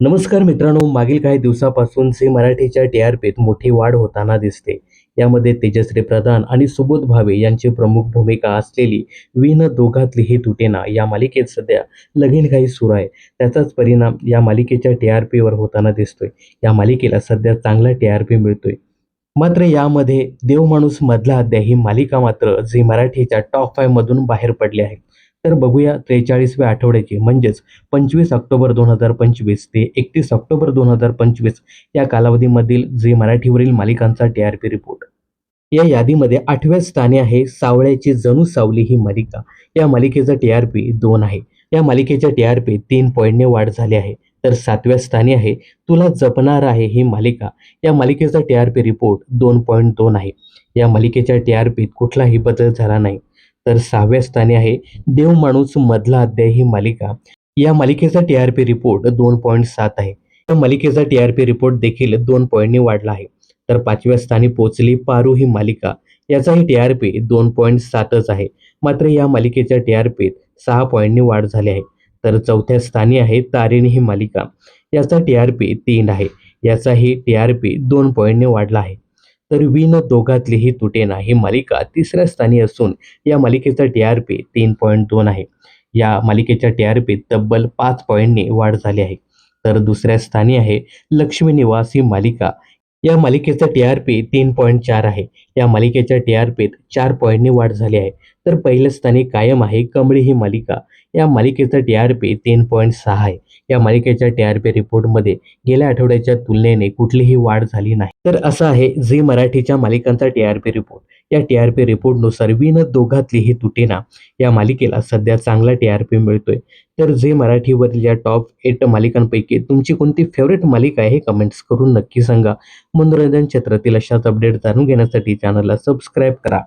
नमस्कार मित्रांनो मागील काही दिवसापासून झी मराठीच्या टी आर पीत मोठी वाढ होताना दिसते. यामध्ये तेजश्री प्रधान आणि सुबोध भावे यांची प्रमुख भूमिका असलेली विन दोघातली ही तुटेना या मालिकेत सध्या लगीन काही सुरू आहे. त्याचाच परिणाम या मालिकेच्या टी आर पीवर होताना दिसतोय. या मालिकेला सध्या चांगला टी आर पी मिळतोय. मात्र यामध्ये देव माणूस मधला अध्याय ही मालिका मात्र झी मराठीच्या टॉप फाय मधून बाहेर पडली आहे. तर बघूया त्रेचाळीसव्या आठवड्याची म्हणजेच पंचवीस ऑक्टोबर दोन हजार पंचवीस ते एकतीस ऑक्टोबर दोन हजार पंचवीस या कालावधीमधील झी मराठीवरील मालिकांचा टी आर पी रिपोर्ट. या यादीमध्ये आठव्या स्थानी आहे सावळ्याची जणू सावली ही मालिका. या मालिकेचा टी आर पी दोन आहे. या मालिकेच्या टी आर पी तीन पॉईंटने वाढ झाली आहे. तर सातव्या स्थानी आहे तुला जपणार आहे ही मालिका. या मालिकेचा टी आर पी रिपोर्ट दोन पॉईंट दोन आहे. या मालिकेच्या टी आर पीत कुठलाही बदल झाला नाही. तर सहाव्या स्थानी आहे देव माणूस मधला अध्याय ही मालिका. या मालिकेचा टी आर पी रिपोर्ट दोन पॉईंट सात आहे. या मालिकेचा टी आर पी रिपोर्ट देखील दोन पॉईंटने वाढला आहे. तर पाचव्या स्थानी पोचली पारू ही मालिका. याचाही टी आर पी दोन पॉईंट सातच आहे. मात्र या मालिकेच्या टी आर पीत सहा पॉईंटनी वाढ झाली आहे. तर चौथ्या स्थानी आहे तारिणी ही मालिका. याचा टी आर पी तीन आहे. याचाही टी आर पी दोन पॉईंटने वाढला आहे. तर विन दोघातलीही तुटेना ही मालिका तिसऱ्या स्थानी असून या मालिकेचा टी आर पी तीन पॉईंट दोन आहे. या मालिकेच्या टी आर पीत तब्बल पाच पॉईंटने वाढ झाली आहे. तर दुसऱ्या स्थानी आहे लक्ष्मी निवास ही मालिका. या मालिकेचा टी आर पी तीन पॉईंट चार आहे. या मालिकेच्या टी आर पीत चार पॉईंटनी वाढ झाली आहे. तर पहिल्या स्थानी कायम आहे कमळी ही मालिका. या मालिकेचा टी आर पी तीन पॉईंट सहा आहे. या मालिकेच्या टी आर पी रिपोर्टमध्ये गेल्या आठवड्याच्या तुलनेने कुठलीही वाढ झाली नाही. तर असं आहे झी मराठीच्या मालिकांचा टी आर पी रिपोर्ट या टी आर पी रिपोर्टनुसार विन दोघातली ही तुटेना या मालिकेला सध्या चांगला टी आर पी मिळतोय. तर जे मराठीवरील या टॉप एट मालिकांपैकी तुमची कोणती फेवरेट मालिका आहे हे कमेंट्स करून नक्की सांगा. मनोरंजन क्षेत्रातील अशाच अपडेट जाणून घेण्यासाठी चॅनलला सबस्क्राईब करा.